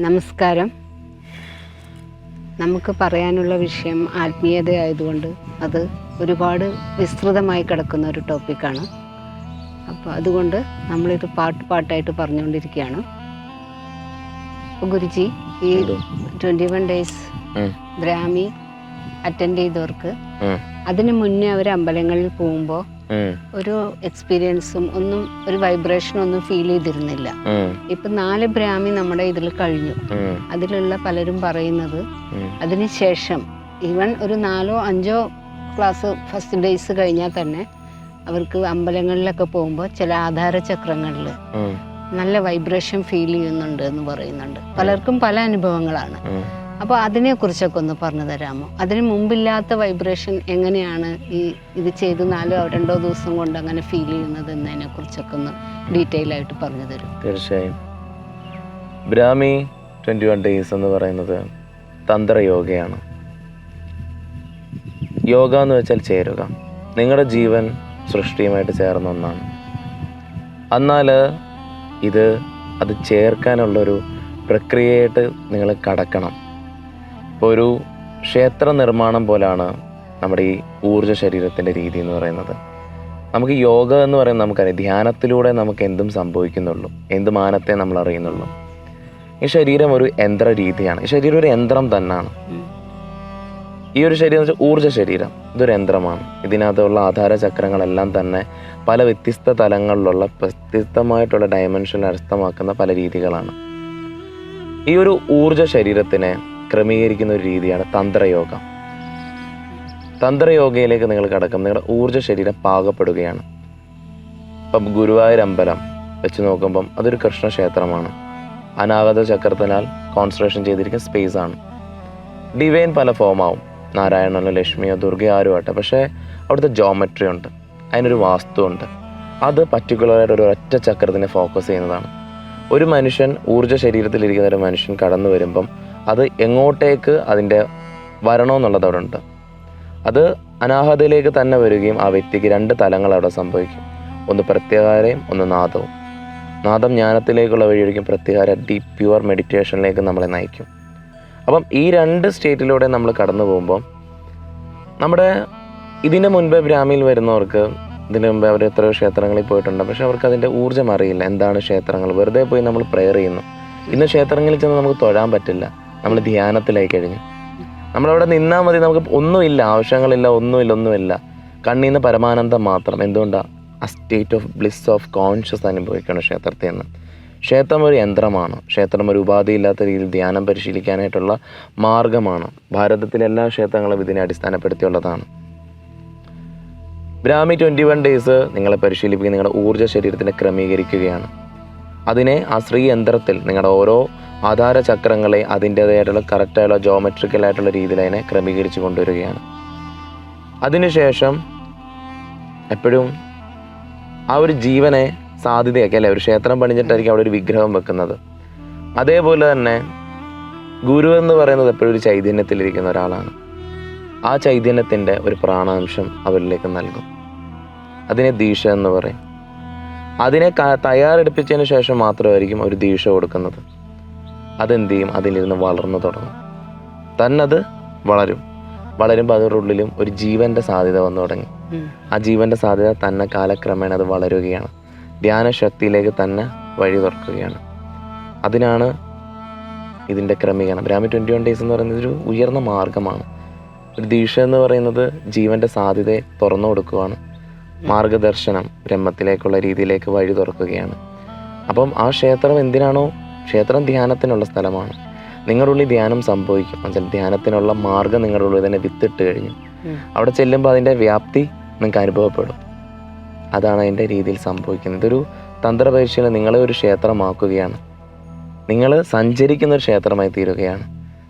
നമസ്കാരം. നമുക്ക് പറയാനുള്ള വിഷയം ആത്മീയത ആയതുകൊണ്ട് അത് ഒരുപാട് വിസ്തൃതമായി കിടക്കുന്ന ഒരു ടോപ്പിക്കാണ്. അപ്പോൾ അതുകൊണ്ട് നമ്മളിത് പാട്ട് പാട്ടായിട്ട് പറഞ്ഞുകൊണ്ടിരിക്കുകയാണ്. ഗുരുജി ഈ? ട്വന്റി വൺ ഡേയ്സ് ഗ്രാമി അറ്റൻഡ് ചെയ്തവർക്ക് അതിന് മുന്നേ അവർ അമ്പലങ്ങളിൽ പോകുമ്പോൾ ഒരു എക്സ്പീരിയൻസും ഒന്നും ഒരു വൈബ്രേഷനും ഒന്നും ഫീൽ ചെയ്തിരുന്നില്ല. ഇപ്പൊ നാല് ബ്രാഹ്മി നമ്മുടെ ഇതിൽ കഴിഞ്ഞു. അതിലുള്ള പലരും പറയുന്നത് അതിനുശേഷം ഈവൻ ഒരു നാലോ അഞ്ചോ ക്ലാസ് ഫസ്റ്റ് ഡേയ്സ് കഴിഞ്ഞാൽ തന്നെ അവർക്ക് അമ്പലങ്ങളിലൊക്കെ പോകുമ്പോൾ ചില ആധാര ചക്രങ്ങളിൽ നല്ല വൈബ്രേഷൻ ഫീൽ ചെയ്യുന്നുണ്ട് എന്ന് പറയുന്നുണ്ട്. പലർക്കും പല അനുഭവങ്ങളാണ്. അപ്പോൾ അതിനെക്കുറിച്ചൊക്കെ ഒന്ന് പറഞ്ഞു തരാമോ? അതിന് മുമ്പില്ലാത്ത വൈബ്രേഷൻ എങ്ങനെയാണ് ഈ ഇത് ചെയ്ത് നാലോ രണ്ടോ ദിവസം കൊണ്ട് അങ്ങനെ ഫീൽ ചെയ്യുന്നത് എന്നതിനെ കുറിച്ചൊക്കെ ഒന്ന് ഡീറ്റെയിൽ ആയിട്ട് പറഞ്ഞു തരും. തീർച്ചയായും. ബ്രാഹ്മി ട്വന്റി വൺ ഡേയ്സ് എന്ന് പറയുന്നത് തന്ത്രയോഗയാണ്. യോഗ എന്ന് വെച്ചാൽ ചേരുക. നിങ്ങളുടെ ജീവൻ സൃഷ്ടിയുമായിട്ട് ചേർന്ന ഒന്നാണ്. എന്നാൽ ഇത് അത് ചേർക്കാനുള്ളൊരു പ്രക്രിയയായിട്ട് നിങ്ങൾ കടക്കണം. ഇപ്പോൾ ഒരു ക്ഷേത്ര നിർമ്മാണം പോലാണ് നമ്മുടെ ഈ ഊർജ ശരീരത്തിന്റെ രീതി എന്ന് പറയുന്നത്. നമുക്ക് യോഗ എന്ന് പറയുന്നത് നമുക്കറിയാം ധ്യാനത്തിലൂടെ നമുക്ക് എന്തും സംഭവിക്കുന്നുള്ളൂ എന്ത് മാനത്തെ നമ്മൾ അറിയുന്നുള്ളൂ. ഈ ശരീരം ഒരു യന്ത്ര രീതിയാണ് ഈ ശരീരം ഒരു യന്ത്രം തന്നെയാണ് ഈ ഒരു ശരീരം എന്ന് വെച്ചാൽ ഊർജ ശരീരം ഇതൊരു യന്ത്രമാണ്. ഇതിനകത്തുള്ള ആധാര ചക്രങ്ങളെല്ലാം തന്നെ പല വ്യത്യസ്ത തലങ്ങളിലുള്ള വ്യത്യസ്തമായിട്ടുള്ള ഡയമെൻഷനിൽ അടിസ്ഥമാക്കുന്ന പല രീതികളാണ്. ഈ ഒരു ഊർജ ശരീരത്തിനെ ക്രമീകരിക്കുന്ന ഒരു രീതിയാണ് തന്ത്രയോഗ. തന്ത്രയോഗയിലേക്ക് നിങ്ങൾ കടക്കും. നിങ്ങളുടെ ഊർജ ശരീരം പാകപ്പെടുകയാണ്. ഇപ്പം ഗുരുവായൂർ അമ്പലം വെച്ച് നോക്കുമ്പം അതൊരു കൃഷ്ണക്ഷേത്രമാണ് അനാഗത ചക്രത്തിനാൽ കോൺസെൻട്രേഷൻ ചെയ്തിരിക്കുന്ന സ്പേസ് ആണ്. ഡിവൈൻ പല ഫോമാവും നാരായണനോ ലക്ഷ്മിയോ ദുർഗയോ ആരും ആട്ടെ പക്ഷേ അവിടുത്തെ ജോമെട്രി ഉണ്ട്. അതിനൊരു വാസ്തു ഉണ്ട് അത് പർട്ടിക്കുലറായിട്ട് ഒരു ഒറ്റ ചക്രത്തിനെ ഫോക്കസ് ചെയ്യുന്നതാണ്. ഒരു മനുഷ്യൻ ഊർജ ശരീരത്തിലിരിക്കുന്ന ഒരു മനുഷ്യൻ കടന്നു വരുമ്പം അത് എങ്ങോട്ടേക്ക് അതിന്റെ വരണമെന്നുള്ളത് അവിടെ ഉണ്ട് അത് അനാഹതയിലേക്ക് തന്നെ വരികയും ആ വ്യക്തിക്ക് രണ്ട് തലങ്ങൾ അവിടെ സംഭവിക്കും. ഒന്ന് പ്രത്യാഹാരയും ഒന്ന് നാദവും. നാദം ജ്ഞാനത്തിലേക്കുള്ള വഴിയൊഴിക്കും പ്രത്യാഹാര ഡീപ്പ് പ്യുവർ മെഡിറ്റേഷനിലേക്ക് നമ്മളെ നയിക്കും. അപ്പം ഈ രണ്ട് സ്റ്റേറ്റിലൂടെ നമ്മൾ കടന്നു പോകുമ്പോൾ നമ്മുടെ ഇതിന് മുൻപ് ബ്രാഹ്മിയിൽ വരുന്നവർക്ക് ഇതിന് മുമ്പേ അവർ എത്രയോ ക്ഷേത്രങ്ങളിൽ പോയിട്ടുണ്ട്. പക്ഷെ അവർക്ക് അതിന്റെ ഊർജം അറിയില്ല. എന്താണ് ക്ഷേത്രങ്ങൾ? വെറുതെ പോയി നമ്മൾ പ്രെയർ ചെയ്യുന്നു. ഇന്ന് ക്ഷേത്രങ്ങളിൽ ചെന്ന് നമുക്ക് തൊഴാൻ പറ്റില്ല. നമ്മൾ ധ്യാനത്തിലായി കഴിഞ്ഞു. നമ്മളവിടെ നിന്നാൽ മതി നമുക്ക് ഒന്നുമില്ല ആവശ്യങ്ങളില്ല ഒന്നുമില്ല ഒന്നുമില്ല. കണ്ണിൽ നിന്ന് പരമാനന്ദം മാത്രം. എന്തുകൊണ്ടാണ് ആ state of bliss of conscious അനുഭവിക്കണം ക്ഷേത്രത്തിൽ നിന്ന്. ക്ഷേത്രം ഒരു യന്ത്രമാണ്. ക്ഷേത്രം ഒരു ഉപാധിയില്ലാത്ത രീതിയിൽ ധ്യാനം പരിശീലിക്കാനായിട്ടുള്ള മാർഗമാണ്. ഭാരതത്തിലെ എല്ലാ ക്ഷേത്രങ്ങളും ഇതിനെ അടിസ്ഥാനപ്പെടുത്തിയുള്ളതാണ്. ബ്രാഹ്മി ട്വന്റി വൺ ഡേയ്സ് നിങ്ങളെ പരിശീലിപ്പിക്കുന്ന നിങ്ങളുടെ ഊർജ ശരീരത്തിനെ ക്രമീകരിക്കുകയാണ്. അതിനെ ആ ശ്രീ യന്ത്രത്തിൽ നിങ്ങളുടെ ഓരോ ആധാര ചക്രങ്ങളെ അതിന്റേതായിട്ടുള്ള കറക്റ്റായുള്ള ജോമെട്രിക്കൽ ആയിട്ടുള്ള രീതിയിൽ അതിനെ ക്രമീകരിച്ച് കൊണ്ടുവരികയാണ്. അതിനുശേഷം എപ്പോഴും ആ ഒരു ജീവനെ സാധ്യതയൊക്കെ അല്ലെ? ഒരു ക്ഷേത്രം പണിഞ്ഞിട്ടായിരിക്കും അവിടെ ഒരു വിഗ്രഹം വെക്കുന്നത്. അതേപോലെ തന്നെ ഗുരു എന്ന് പറയുന്നത് എപ്പോഴും ഒരു ചൈതന്യത്തിലിരിക്കുന്ന ഒരാളാണ്. ആ ചൈതന്യത്തിന്റെ ഒരു പ്രാണാംശം അവരിലേക്ക് നൽകും. അതിനെ ദീക്ഷ എന്ന് പറയും. അതിനെ തയ്യാറെടുപ്പിച്ചതിന് ശേഷം മാത്രമായിരിക്കും ഒരു ദീക്ഷ കൊടുക്കുന്നത്. അതെന്ത് ചെയ്യും അതിലിരുന്ന് വളർന്നു തുടങ്ങും. തന്നത് വളരും. വളരുമ്പോൾ അതിന്റെ ഉള്ളിലും ഒരു ജീവന്റെ സാധ്യത വന്നു തുടങ്ങി. ആ ജീവന്റെ സാധ്യത തന്നെ കാലക്രമേണ അത് വളരുകയാണ്. ധ്യാനശക്തിയിലേക്ക് തന്നെ വഴി തുറക്കുകയാണ്. അതിനാണ് ഇതിന്റെ ക്രമീകരണം. ബ്രാഹ്മി ട്വന്റി വൺ ഡേയ്സ് എന്ന് പറയുന്നത് ഒരു ഉയർന്ന മാർഗമാണ്. ഒരു ദീക്ഷ എന്ന് പറയുന്നത് ജീവന്റെ സാധ്യതയെ തുറന്നു കൊടുക്കുകയാണ് മാർഗദർശനം ബ്രഹ്മത്തിലേക്കുള്ള രീതിയിലേക്ക് വഴി തുറക്കുകയാണ്. അപ്പം ആ ക്ഷേത്രം എന്തിനാണോ ക്ഷേത്രം ധ്യാനത്തിനുള്ള സ്ഥലമാണ്. നിങ്ങളുടെ ഉള്ളിൽ ധ്യാനം സംഭവിക്കും. എന്നുവെച്ചാൽ ധ്യാനത്തിനുള്ള മാർഗം നിങ്ങളുടെ ഉള്ളിൽ തന്നെ വിത്തിട്ട് കഴിഞ്ഞു. അവിടെ ചെല്ലുമ്പോൾ അതിന്റെ വ്യാപ്തി നിങ്ങൾക്ക് അനുഭവപ്പെടും. അതാണ് അതിന്റെ രീതിയിൽ സംഭവിക്കുന്നത്. ഇതൊരു തന്ത്രപരിശീലനം നിങ്ങളെ ഒരു ക്ഷേത്രമാക്കുകയാണ്. നിങ്ങൾ സഞ്ചരിക്കുന്ന ഒരു ക്ഷേത്രമായി തീരുകയാണ്.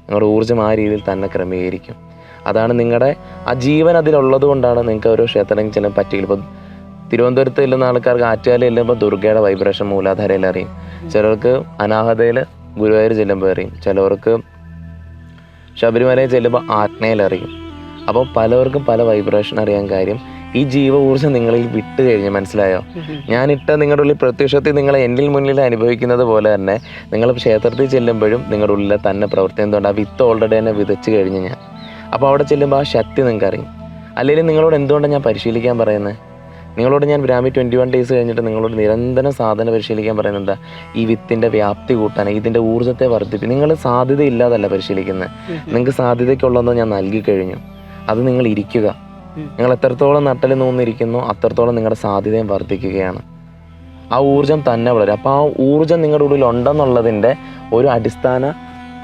നിങ്ങളുടെ ഊർജം ആ രീതിയിൽ തന്നെ ക്രമീകരിക്കും. അതാണ് നിങ്ങളുടെ ആ ജീവൻ അതിലുള്ളത് കൊണ്ടാണ് നിങ്ങൾക്ക് ഓരോ ക്ഷേത്രം ചെല്ലാൻ പറ്റിയില്ല ഇപ്പോൾ തിരുവനന്തപുരത്ത് ചെല്ലുന്ന ആൾക്കാർക്ക് ആറ്റുകാലിൽ ചെല്ലുമ്പോൾ ദുർഗയുടെ വൈബ്രേഷൻ മൂലാധാരയിൽ അറിയും. ചിലർക്ക് അനാഹതയിൽ ഗുരുവായൂർ ചെല്ലുമ്പോൾ അറിയും ചിലവർക്ക് ശബരിമലയിൽ ചെല്ലുമ്പോൾ ആജ്ഞയിൽ അറിയും അപ്പോൾ പലവർക്കും പല വൈബ്രേഷൻ അറിയാൻ കാര്യം ഈ ജീവ ഊർജം നിങ്ങളിൽ വിട്ട് കഴിഞ്ഞു മനസ്സിലായോ? ഞാൻ ഇട്ട നിങ്ങളുടെ ഉള്ളിൽ പ്രത്യക്ഷത്തിൽ നിങ്ങൾ എന്നിൽ മുന്നിൽ അനുഭവിക്കുന്നത് പോലെ തന്നെ നിങ്ങൾ ക്ഷേത്രത്തിൽ ചെല്ലുമ്പോഴും നിങ്ങളുടെ ഉള്ളിലെ തന്നെ പ്രവർത്തിക്കുന്നുണ്ട് ആ വിത്ത് ഓൾറെഡി തന്നെ വിതച്ച് കഴിഞ്ഞ് ഞാൻ. അപ്പോൾ അവിടെ ചെല്ലുമ്പോൾ ആ ശക്തി നിങ്ങൾക്ക് അറിയും അല്ലെങ്കിൽ നിങ്ങളോട് എന്തുകൊണ്ടാണ് ഞാൻ പരിശീലിക്കാൻ പറയുന്നത്? നിങ്ങളോട് ഞാൻ ബ്രാഹ്മി ട്വന്റി വൺ ഡേയ്സ് കഴിഞ്ഞിട്ട് നിങ്ങളോട് നിരന്തരം സാധന പരിശീലിക്കാൻ പറയുന്നത് എന്താ? ഈ വിത്തിന്റെ വ്യാപ്തി കൂട്ടാൻ ഇതിന്റെ ഊർജത്തെ വർദ്ധിപ്പിക്കും നിങ്ങൾ സാധ്യത ഇല്ലാതല്ല പരിശീലിക്കുന്നത് നിങ്ങൾക്ക് സാധ്യതയ്ക്കുള്ളതോ ഞാൻ നൽകി കഴിഞ്ഞു അത് നിങ്ങൾ ഇരിക്കുക. നിങ്ങൾ എത്രത്തോളം നട്ടൽ നൂന്നിരിക്കുന്നു അത്രത്തോളം നിങ്ങളുടെ സാധ്യതയും വർദ്ധിക്കുകയാണ്. ആ ഊർജം തന്നെ വളരും. അപ്പോൾ ആ ഊർജം നിങ്ങളുടെ ഉള്ളിൽ ഉണ്ടെന്നുള്ളതിന്റെ ഒരു അടിസ്ഥാന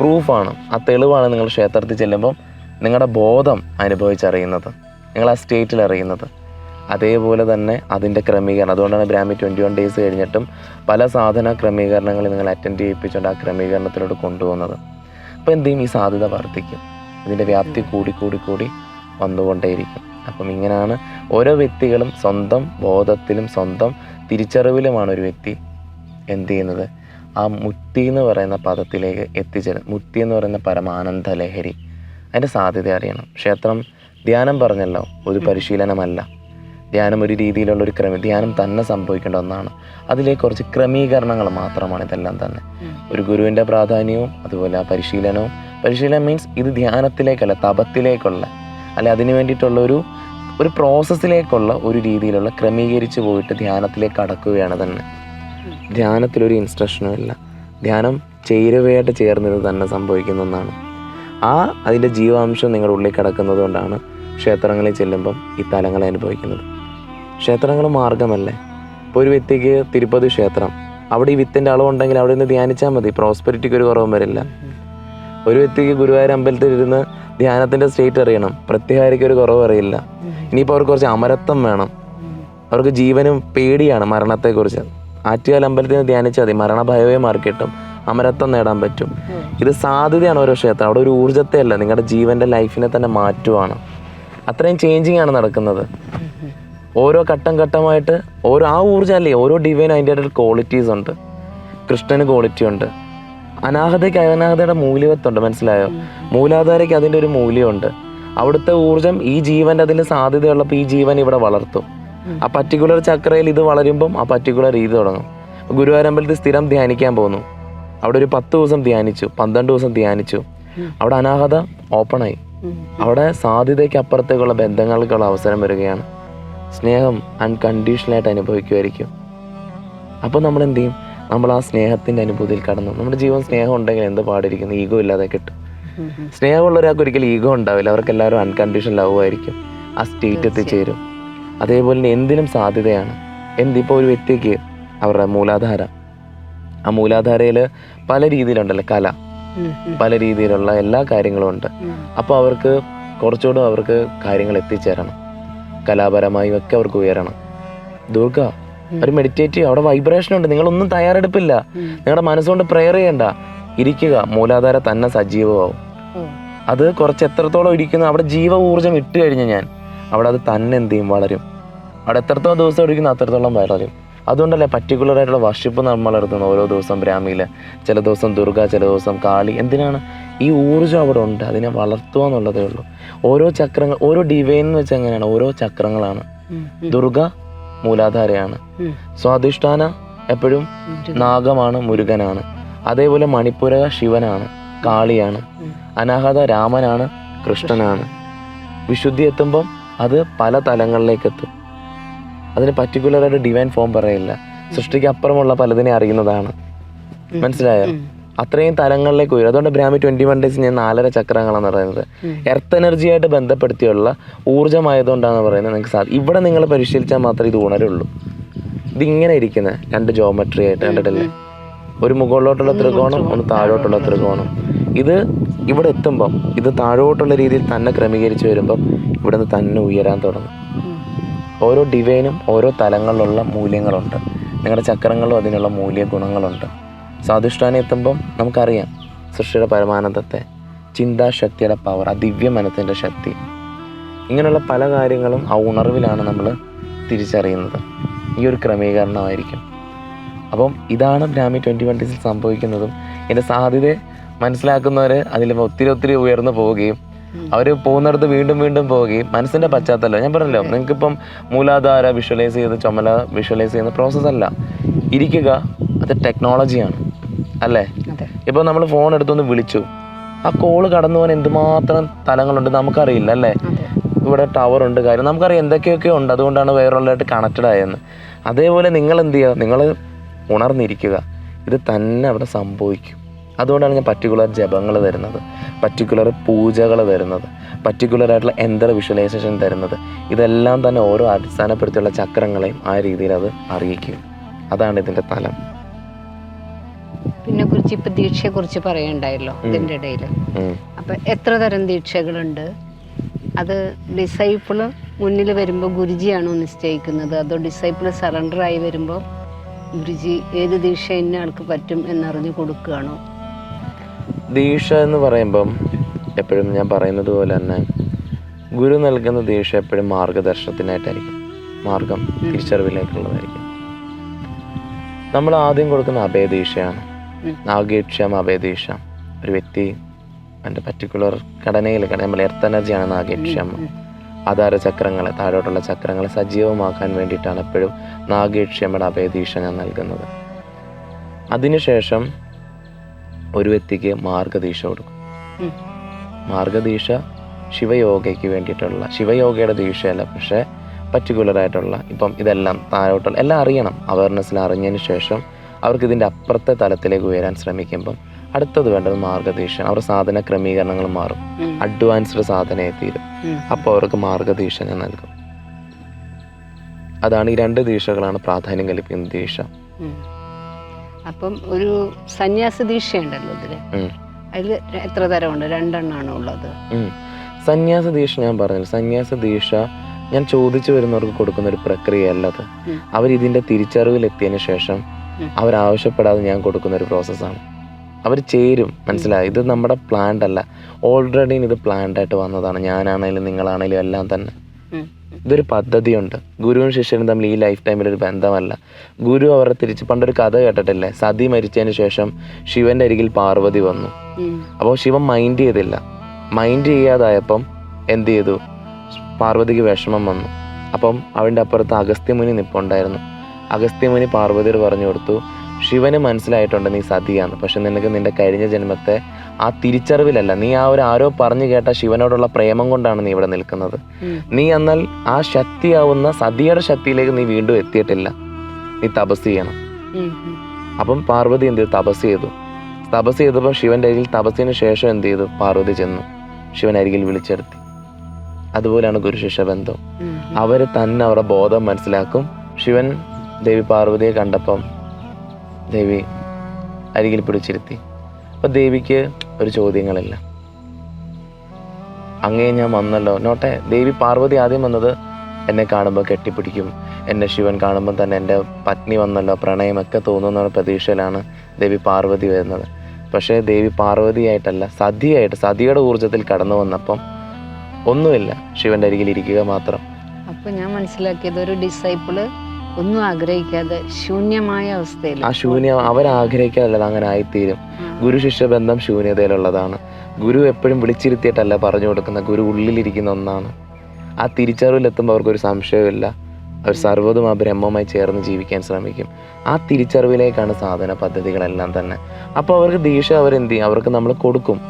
പ്രൂഫാണ്. ആ തെളിവാണ് നിങ്ങൾ ക്ഷേത്രത്തിൽ ചെല്ലുമ്പം നിങ്ങളുടെ ബോധം അനുഭവിച്ചറിയുന്നത്. നിങ്ങൾ ആ സ്റ്റേറ്റിൽ അറിയുന്നത്. അതേപോലെ തന്നെ അതിന്റെ ക്രമീകരണം. അതുകൊണ്ടാണ് ബ്രാഹ്മി ട്വന്റി വൺ ഡേയ്സ് കഴിഞ്ഞിട്ടും പല സാധന ക്രമീകരണങ്ങൾ നിങ്ങൾ അറ്റൻഡ് ചെയ്യിപ്പിച്ചുകൊണ്ട് ആ ക്രമീകരണത്തിലോട്ട് കൊണ്ടുപോകുന്നത്. അപ്പോൾ എന്ത് ചെയ്യും? ഈ സാധ്യത വർദ്ധിക്കും. ഇതിന്റെ വ്യാപ്തി കൂടി കൂടി കൂടി വന്നുകൊണ്ടേയിരിക്കും. അപ്പം ഇങ്ങനെയാണ് ഓരോ വ്യക്തികളും സ്വന്തം ബോധത്തിലും സ്വന്തം തിരിച്ചറിവിലുമാണ് ഒരു വ്യക്തി എന്ത് ചെയ്യുന്നത്? ആ മുക്തി എന്ന് പറയുന്ന പദത്തിലേക്ക് എത്തിച്ചേരും മുക്തി എന്ന് പറയുന്ന പരമാനന്ദ ലഹരി അതിന്റെ സാധ്യത അറിയണം. ക്ഷേത്രം ധ്യാനം പറഞ്ഞല്ലോ. ഒരു പരിശീലനമല്ല. ധ്യാനം ഒരു രീതിയിലുള്ള ഒരു ക്രമ ധ്യാനം തന്നെ സംഭവിക്കേണ്ട ഒന്നാണ്. അതിലെ കുറച്ച് ക്രമീകരണങ്ങൾ മാത്രമാണ് ഇതെല്ലാം തന്നെ. ഒരു ഗുരുവിന്റെ പ്രാധാന്യവും അതുപോലെ ആ പരിശീലനവും. പരിശീലനം മീൻസ് ഇത് ധ്യാനത്തിലേക്കല്ല തപത്തിലേക്കുള്ള അല്ലെ അതിന് വേണ്ടിയിട്ടുള്ള ഒരു ഒരു പ്രോസസ്സിലേക്കുള്ള ഒരു രീതിയിലുള്ള ക്രമീകരിച്ച് പോയിട്ട് ധ്യാനത്തിലേക്ക് കടക്കുകയാണ് തന്നെ. ധ്യാനത്തിലൊരു ഇൻസ്ട്രക്ഷനും ഇല്ല. ധ്യാനം ചേരുവയായിട്ട് ചേർന്നത് തന്നെ സംഭവിക്കുന്ന ഒന്നാണ്. ആ അതിന്റെ ജീവാംശം നിങ്ങളുടെ ഉള്ളിൽ കിടക്കുന്നത് കൊണ്ടാണ് ക്ഷേത്രങ്ങളിൽ ചെല്ലുമ്പം ഈ തലങ്ങളെ അനുഭവിക്കുന്നത്. ക്ഷേത്രങ്ങൾ മാർഗമല്ലേ ഇപ്പോൾ ഒരു വ്യക്തിക്ക് തിരുപ്പതി ക്ഷേത്രം അവിടെ ഈ വിത്തിന്റെ അളവുണ്ടെങ്കിൽ അവിടെ നിന്ന് ധ്യാനിച്ചാൽ മതി പ്രോസ്പെരിറ്റിക്ക് ഒരു കുറവും വരില്ല. ഒരു വ്യക്തിക്ക് ഗുരുവായൂർ അമ്പലത്തിൽ ഇരുന്ന് ധ്യാനത്തിന്റെ സ്റ്റേറ്റ് അറിയണം പ്രത്യേകാരിക്ക് ഒരു കുറവ് അറിയില്ല. ഇനിയിപ്പോൾ അവർക്ക് കുറച്ച് അമരത്വം വേണം. അവർക്ക് ജീവനും പേടിയാണ് മരണത്തെക്കുറിച്ച്. ആറ്റുകാൽ അമ്പലത്തിൽ നിന്ന് ധ്യാനിച്ചാൽ മതി മരണഭയവേ മാറിക്കിട്ടും അമരത്വം നേടാൻ പറ്റും. ഇത് സാധ്യതയാണ് ഓരോ ക്ഷേത്രം അവിടെ ഒരു ഊർജത്തെ അല്ല നിങ്ങളുടെ ജീവന്റെ ലൈഫിനെ തന്നെ മാറ്റുവാണ്. അത്രയും ചേഞ്ചിങ് ആണ് നടക്കുന്നത്. ഓരോ ഘട്ടം ഘട്ടമായിട്ട് ഓരോ ആ ഊർജം അല്ലേ? ഓരോ ഡിവൈൻ അതിന്റെ ഒരു ക്വാളിറ്റീസ് ഉണ്ട്. കൃഷ്ണന് ക്വാളിറ്റി ഉണ്ട്. അനാഹതയ്ക്ക് അനാഹതയുടെ മൂല്യവത്തുണ്ട് മനസ്സിലായോ? മൂലാധാരയ്ക്ക് അതിന്റെ ഒരു മൂല്യമുണ്ട്. അവിടുത്തെ ഊർജം ഈ ജീവന്റെ അതിന് സാധ്യതയുള്ളപ്പോൾ ഈ ജീവൻ ഇവിടെ വളർത്തും. ആ പർട്ടിക്കുലർ ചക്രയിൽ ഇത് വളരുമ്പം ആ പർട്ടിക്കുലർ രീതി തുടങ്ങും. ഗുരുവായൂരമ്പലത്തിൽ സ്ഥിരം ധ്യാനിക്കാൻ പോകുന്നു അവിടെ ഒരു പത്ത് ദിവസം ധ്യാനിച്ചു പന്ത്രണ്ട് ദിവസം ധ്യാനിച്ചു. അവിടെ അനാഹത ഓപ്പണായി അവിടെ സാധ്യതയ്ക്ക് അപ്പുറത്തേക്കുള്ള ബന്ധങ്ങൾക്കുള്ള അവസരം വരികയാണ്. സ്നേഹം അൺകണ്ടീഷണലായിട്ട് അനുഭവിക്കുമായിരിക്കും അപ്പോൾ നമ്മൾ എന്ത് ചെയ്യും? നമ്മൾ ആ സ്നേഹത്തിന്റെ അനുഭൂതിയിൽ കടന്നു. നമ്മുടെ ജീവൻ സ്നേഹം ഉണ്ടെങ്കിൽ എന്ത് പാടിരിക്കുന്നു? ഈഗോ ഇല്ലാതെ കിട്ടും. സ്നേഹമുള്ള ഒരാൾക്ക് ഒരിക്കലും ഈഗോ ഉണ്ടാവില്ല. അവർക്ക് എല്ലാവരും അൺകണ്ടീഷണൽ ലവ് ആയിരിക്കും. ആ സ്റ്റേറ്റ് എത്തിച്ചേരും അതേപോലെ തന്നെ എന്തിനും സാധ്യതയാണ്. എന്തിപ്പോൾ ഒരു വ്യക്തിക്ക് അവരുടെ മൂലാധാര. ആ മൂലാധാരയിൽ പല രീതിയിലുണ്ടല്ലോ കല. പല രീതിയിലുള്ള എല്ലാ കാര്യങ്ങളും ഉണ്ട്. അപ്പോൾ അവർക്ക് കുറച്ചുകൂടെ അവർക്ക് കാര്യങ്ങൾ എത്തിച്ചേരണം. കലാപരമായും ഒക്കെ അവർക്ക് ഉയരണം. ദുർഗ ഒരു മെഡിറ്റേറ്റ് അവിടെ വൈബ്രേഷൻ ഉണ്ട്. നിങ്ങളൊന്നും തയ്യാറെടുപ്പില്ല. നിങ്ങളുടെ മനസ്സുകൊണ്ട് പ്രെയർ ചെയ്യണ്ട. ഇരിക്കുക. മൂലാധാര തന്നെ സജീവമാവും. അത് കുറച്ച് എത്രത്തോളം ഇരിക്കുന്നു അവിടെ ജീവ ഊർജം ഇട്ട് കഴിഞ്ഞ് ഞാൻ. അവിടെ അത് തന്നെ എന്ത് ചെയ്യും? വളരും. അവിടെ എത്രത്തോളം ദിവസം ഇരിക്കുന്ന അത്രത്തോളം വളരും. അതുകൊണ്ടല്ലേ പർട്ടിക്കുലർ ആയിട്ടുള്ള വർഷിപ്പ് നമ്മൾ നടത്തുന്നത്? ഓരോ ദിവസം ബ്രാഹ്മിയിൽ ചില ദിവസം ദുർഗ ചില ദിവസം കാളി. എന്തിനാണ്? ഈ ഊർജം അവിടെ ഉണ്ട്. അതിനെ വളർത്തുക എന്നുള്ളതേ ഉള്ളൂ. ഓരോ ചക്രങ്ങൾ ഓരോ ഡിവൈൻ എന്ന് വെച്ചാൽ എങ്ങനെയാണ്? ഓരോ ചക്രങ്ങളാണ്. ദുർഗ മൂലാധാരയാണ്. സ്വാധിഷ്ഠാന എപ്പോഴും നാഗമാണ് മുരുകനാണ്. അതേപോലെ മണിപ്പുര ശിവനാണ് കാളിയാണ്. അനാഹത രാമനാണ് കൃഷ്ണനാണ്. വിശുദ്ധി എത്തുമ്പം അത് പല തലങ്ങളിലേക്ക് എത്തും. അതിന് പർട്ടിക്കുലറായിട്ട് ഡിവൈൻ ഫോം പറയില്ല. സൃഷ്ടിക്ക് അപ്പുറമുള്ള പലതിനെ അറിയുന്നതാണ്. മനസ്സിലായോ? അത്രയും തലങ്ങളിലേക്ക് ഉയരും. അതുകൊണ്ട് ബ്രാഹ്മി ട്വന്റി വൺ ഡേയ്സ് ഞാൻ നാലര ചക്രങ്ങളാണ് പറയുന്നത്. എർത്ത് എനർജിയായിട്ട് ബന്ധപ്പെടുത്തിയുള്ള ഊർജമായതുകൊണ്ടാണ് പറയുന്നത് നിങ്ങൾക്ക് സാധിക്കും ഇവിടെ നിങ്ങൾ പരിശീലിച്ചാൽ മാത്രമേ ഇത് ഉണരുള്ളൂ. ഇതിങ്ങനെ ഇരിക്കുന്നത് രണ്ട് ജോമെട്രി ആയിട്ട് കണ്ടിട്ടില്ലേ? ഒരു മുകളിലോട്ടുള്ള ത്രികോണം ഒന്ന് താഴോട്ടുള്ള ത്രികോണം. ഇത് ഇവിടെ എത്തുമ്പം ഇത് താഴോട്ടുള്ള രീതിയിൽ തന്നെ ക്രമീകരിച്ച് വരുമ്പം ഇവിടെ നിന്ന് തന്നെ ഉയരാൻ തുടങ്ങും. ഓരോ ഡിവൈനും ഓരോ തലങ്ങളിലുള്ള മൂല്യങ്ങളുണ്ട്. നിങ്ങളുടെ ചക്രങ്ങളിലും അതിനുള്ള മൂല്യ ഗുണങ്ങളുണ്ട്. സ്വാധിഷ്ഠാനം എത്തുമ്പം നമുക്കറിയാം സൃഷ്ടിയുടെ പരമാനന്ദത്തെ ചിന്താശക്തിയുടെ പവർ ആ ദിവ്യ മനത്തിന്റെ ശക്തി. ഇങ്ങനെയുള്ള പല കാര്യങ്ങളും ആ ഉണർവിലാണ് നമ്മൾ തിരിച്ചറിയുന്നത്. ഈ ഒരു ക്രമീകരണമായിരിക്കും. അപ്പം ഇതാണ് ഗ്രാമി ട്വന്റി വൺ സംഭവിക്കുന്നതും. എന്റെ സാധ്യത മനസ്സിലാക്കുന്നവർ അതിൽ ഒത്തിരി ഒത്തിരി ഉയർന്നു പോവുകയും അവർ പോകുന്നിടത്ത് വീണ്ടും വീണ്ടും പോവുകയും മനസ്സിന്റെ പശ്ചാത്തലം ഞാൻ പറഞ്ഞല്ലോ നിങ്ങൾക്കിപ്പം മൂലാധാര വിഷ്വലൈസ് ചെയ്ത് ചുമല വിഷ്വലൈസ് ചെയ്യുന്ന പ്രോസസ്സ് അല്ല. ഇരിക്കുക അത് ടെക്നോളജിയാണ് അല്ലേ? ഇപ്പോൾ നമ്മൾ ഫോൺ എടുത്തൊന്ന് വിളിച്ചു. ആ കോൾ കടന്നു പോകാൻ എന്തുമാത്രം തലങ്ങളുണ്ട് നമുക്കറിയില്ല അല്ലേ? ഇവിടെ ടവർ ഉണ്ട് കാര്യം നമുക്കറിയാം എന്തൊക്കെയൊക്കെ ഉണ്ട്. അതുകൊണ്ടാണ് വേറൊരാളായിട്ട് കണക്റ്റഡ് ആയെന്ന്. അതേപോലെ നിങ്ങൾ എന്ത് ചെയ്യുക? നിങ്ങൾ ഉണർന്നിരിക്കുക. ഇത് തന്നെ അവിടെ സംഭവിക്കും. അതുകൊണ്ടാണ് ഞാൻ പർട്ടിക്കുലർ ജപങ്ങൾ തരുന്നത്. പർട്ടിക്കുലർ പൂജകൾ തരുന്നത്. പർട്ടിക്കുലർ ആയിട്ടുള്ള യന്ത്ര വിഷ്വലൈസേഷൻ തരുന്നത്. ഇതെല്ലാം തന്നെ ഓരോ അടിസ്ഥാനപ്പെടുത്തിയുള്ള ചക്രങ്ങളെയും ആ രീതിയിൽ അത് അറിയിക്കും അതാണ് ഇതിന്റെ തലം. പിന്നെ കുറിച്ച് ഇപ്പൊ ദീക്ഷയെ കുറിച്ച് പറയണ്ടായല്ലോ ഇതിന്റെ ഇടയിൽ. അപ്പൊ എത്ര തരം ദീക്ഷകളുണ്ട്? അത് ഡിസൈപ്പിൾ മുന്നിൽ വരുമ്പോൾ ഗുരുജിയാണോ നിശ്ചയിക്കുന്നത്? അതോ ഡിസൈപ്പിൾ സറണ്ടർ ആയി വരുമ്പോൾ ഗുരുജി ഏത് ദീക്ഷ ഇന്ന ആൾക്ക് പറ്റും എന്നറിഞ്ഞു കൊടുക്കുകയാണോ? ദീക്ഷ എന്ന് പറയുമ്പം എപ്പോഴും ഞാൻ പറയുന്നത് പോലെ തന്നെ ഗുരു നൽകുന്ന ദീക്ഷ എപ്പോഴും മാർഗദർശനത്തിനായിട്ടായിരിക്കും. മാർഗം തിരിച്ചറിവിലേക്കുള്ളതായിരിക്കും. നമ്മൾ ആദ്യം കൊടുക്കുന്ന അഭയദീക്ഷയാണ് നാഗേക്ഷ്യം നാഗേക്ഷം അഭയദീക്ഷ ഒരു വ്യക്തി എന്റെ പർട്ടിക്കുലർ ഘടനയിൽ നമ്മൾ എർത്ത് എനർജിയാണ്. ആധാര ചക്രങ്ങളെ താഴോട്ടുള്ള ചക്രങ്ങളെ സജീവമാക്കാൻ വേണ്ടിയിട്ടാണ് എപ്പോഴും നാഗേക്ഷ്യമ്മയുടെ അഭയദീക്ഷ ഞാൻ നൽകുന്നത്. അതിനുശേഷം ഒരു വ്യക്തിക്ക് മാർഗദീക്ഷ കൊടുക്കും. മാർഗദീക്ഷ ശിവയോഗയ്ക്ക് വേണ്ടിയിട്ടുള്ള ശിവയോഗയുടെ ദീക്ഷയല്ല പക്ഷേ പർട്ടിക്കുലർ ആയിട്ടുള്ള ഇപ്പം ഇതെല്ലാം താഴോട്ടുള്ള എല്ലാം അറിയണം. അവയർനെസ്സിൽ അറിഞ്ഞതിന് ശേഷം അവർക്ക് ഇതിന്റെ അപ്പുറത്തെ തലത്തിലേക്ക് ഉയരാൻ ശ്രമിക്കുമ്പം അടുത്തത് വേണ്ടത് മാർഗദീക്ഷ അവരുടെ സാധന ക്രമീകരണങ്ങൾ മാറും. അഡ്വാൻസ്ഡ് സാധന എത്തിയിരും അപ്പോൾ അവർക്ക് മാർഗദീക്ഷ ഞാൻ നൽകും. അതാണ് ഈ രണ്ട് ദീക്ഷകളാണ് പ്രാധാന്യം കൽപ്പിക്കുന്ന ദീക്ഷ. അപ്പം ഒരു സന്യാസ ദീക്ഷ ഉണ്ടല്ലോ ഇതിൽ അതിൽ അതിൽ എത്ര തരമുണ്ട്? രണ്ടെണ്ണാണോ ഉള്ളത്? സന്യാസ ദീക്ഷ ഞാൻ പറഞ്ഞില്ല. സന്യാസ ദീക്ഷ ഞാൻ ചോദിച്ചു വരുന്നവർക്ക് കൊടുക്കുന്ന ഒരു പ്രക്രിയ അല്ലത് ഇതിന്റെ തിരിച്ചറിവിലെത്തിയതിന് ശേഷം. അവരാവശ്യപ്പെടാതെ ഞാൻ കൊടുക്കുന്ന ഒരു പ്രോസസ്സാണ് അവർ ചേരും. മനസ്സിലായി? ഇത് നമ്മുടെ പ്ലാൻഡ് അല്ല. ഓൾറെഡി ഇത് പ്ലാൻഡായിട്ട് വന്നതാണ്. ഞാനാണേലും നിങ്ങളാണേലും എല്ലാം തന്നെ. ഇതൊരു പദ്ധതിയുണ്ട്. ഗുരുവും ശിഷ്യനും തമ്മിൽ ഈ ലൈഫ് ടൈമിൽ ഒരു ബന്ധമല്ല. ഗുരു അവരെ തിരിച്ച് പണ്ടൊരു കഥ കേട്ടിട്ടില്ലേ? സതി മരിച്ചതിന് ശേഷം ശിവന്റെ അരികിൽ പാർവതി വന്നു. അപ്പോൾ ശിവൻ മൈൻഡ് ചെയ്തില്ല. മൈൻഡ് ചെയ്യാതായപ്പം എന്ത് ചെയ്തു? പാർവതിക്ക് വിഷമം വന്നു. അപ്പം അവന്റെ അപ്പുറത്ത് അഗസ്ത്യമുനി നിപ്പുണ്ടായിരുന്നു. അഗസ്ത്യമുനി പാർവതിയോട് പറഞ്ഞു കൊടുത്തു ശിവന് മനസ്സിലായിട്ടുണ്ട് നീ സതിയാണ് പക്ഷെ നിനക്ക് നിന്റെ കഴിഞ്ഞ ജന്മത്തെ ആ തിരിച്ചറിവിലല്ല. നീ ആ ഒരു ആരോ പറഞ്ഞു കേട്ട ശിവനോടുള്ള പ്രേമം കൊണ്ടാണ് നീ ഇവിടെ നിൽക്കുന്നത്. നീ എന്നാൽ ആ ശക്തിയാവുന്ന സതിയുടെ ശക്തിയിലേക്ക് നീ വീണ്ടും എത്തിയിട്ടില്ല. നീ തപസ് ചെയ്യണം. അപ്പം പാർവതി എന്ത് ചെയ്തു? തപസ് ചെയ്തു. തപസ് ചെയ്തപ്പോൾ ശിവന്റെ അരികിൽ തപസ്സിന് ശേഷം എന്ത് ചെയ്തു? പാർവതി ചെന്നു. ശിവൻ അരികിൽ വിളിച്ചെടുത്തി അതുപോലെയാണ് ഗുരുശിഷ്യ ബന്ധം. അവർ അവർ തന്നെ അവരുടെ ബോധം മനസ്സിലാക്കും. ശിവൻ ദേവി പാർവതിയെ കണ്ടപ്പം ദേവി അരികിൽ പിടിച്ചിരുത്തി. അപ്പം ദേവിക്ക് ഒരു ചോദ്യങ്ങളില്ല. അങ്ങേ ഞാൻ വന്നല്ലോ. നോട്ടെ ദേവി പാർവതി ആദ്യം വന്നത് എന്നെ കാണുമ്പോൾ കെട്ടിപ്പിടിക്കും. എന്നെ ശിവൻ കാണുമ്പോൾ തന്നെ എന്റെ പത്നി വന്നല്ലോ. പ്രണയമൊക്കെ തോന്നുന്ന പ്രതീക്ഷയിലാണ് ദേവി പാർവതി വരുന്നത്. പക്ഷേ ദേവി പാർവതിയായിട്ടല്ല സതിയായിട്ട് സതിയുടെ ഊർജത്തിൽ കടന്നു വന്നപ്പം ഒന്നുമില്ല. ശിവന്റെ അരികിൽ ഇരിക്കുക മാത്രം. അപ്പൊ ഞാൻ മനസ്സിലാക്കിയത് ഒരു ഡിസൈപ്പിൾ ഒന്നും ആഗ്രഹിക്കാതെ ശൂന്യമായ അവസ്ഥയിൽ ആ ശൂന്യം അവരാഗ്രഹിക്കാതല്ല അങ്ങനെ ആയിത്തീരും. ഗുരു ശിഷ്യ ബന്ധം ശൂന്യതയിലുള്ളതാണ്. ഗുരു എപ്പോഴും വിളിച്ചിരുത്തിയിട്ടല്ല പറഞ്ഞു കൊടുക്കുന്ന ഗുരു ഉള്ളിലിരിക്കുന്ന ഒന്നാണ്. ആ തിരിച്ചറിവിലെത്തുമ്പോൾ അവർക്കൊരു സംശയമില്ല അവർ സർവതും ആ ബ്രഹ്മമായി ചേർന്ന് ജീവിക്കാൻ ശ്രമിക്കും. ആ തിരിച്ചറിവിലേക്കാണ് സാധന പദ്ധതികളെല്ലാം തന്നെ. അപ്പോൾ അവർക്ക് ദീക്ഷ അവരെന്ത് ചെയ്യും? അവർക്ക് നമ്മൾ കൊടുക്കും.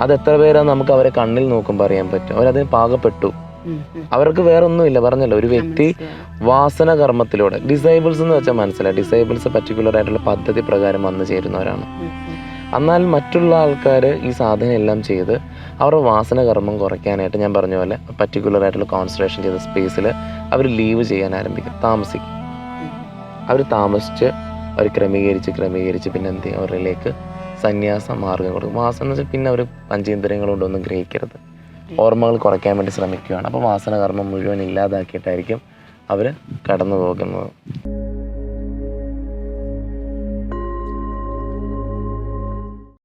അത് എത്ര പേരാ നമുക്ക് അവരെ കണ്ണിൽ നോക്കുമ്പോൾ അറിയാൻ പറ്റും? അവരതിന് പാകപ്പെട്ടു. അവർക്ക് വേറെ ഒന്നുമില്ല പറഞ്ഞല്ലോ ഒരു വ്യക്തി വാസന കർമ്മത്തിലൂടെ ഡിസൈബിൾസ് എന്ന് വെച്ചാൽ മനസ്സിലായി. ഡിസൈബിൾസ് പർട്ടിക്കുലർ ആയിട്ടുള്ള പദ്ധതി പ്രകാരം വന്നു ചേരുന്നവരാണ്. എന്നാൽ മറ്റുള്ള ആൾക്കാർ ഈ സാധനം എല്ലാം ചെയ്ത് അവരുടെ വാസന കർമ്മം കുറയ്ക്കാനായിട്ട് ഞാൻ പറഞ്ഞ പോലെ പർട്ടിക്കുലർ ആയിട്ടുള്ള കോൺസെൻട്രേഷൻ ചെയ്ത സ്പേസിൽ അവർ ലീവ് ചെയ്യാൻ ആരംഭിക്കും. താമസിക്കും. അവർ താമസിച്ച് അവർ ക്രമീകരിച്ച് ക്രമീകരിച്ച് പിന്നെ എന്ത് ചെയ്യും? അവരിലേക്ക് സന്യാസ മാർഗം കൊടുക്കും. വാസന എന്ന് വെച്ചാൽ പിന്നെ അവർ പഞ്ചേന്ദ്രിയങ്ങൾ കൊണ്ടൊന്നും ഗ്രഹിക്കരുത്. ഓർമ്മകൾ കുറയ്ക്കാൻ വേണ്ടി ശ്രമിക്കുകയാണ്. അപ്പോൾ വാസന കർമ്മം മുഴുവൻ ഇല്ലാതാക്കിയിട്ടായിരിക്കും അവർ കടന്നു പോകുന്നത്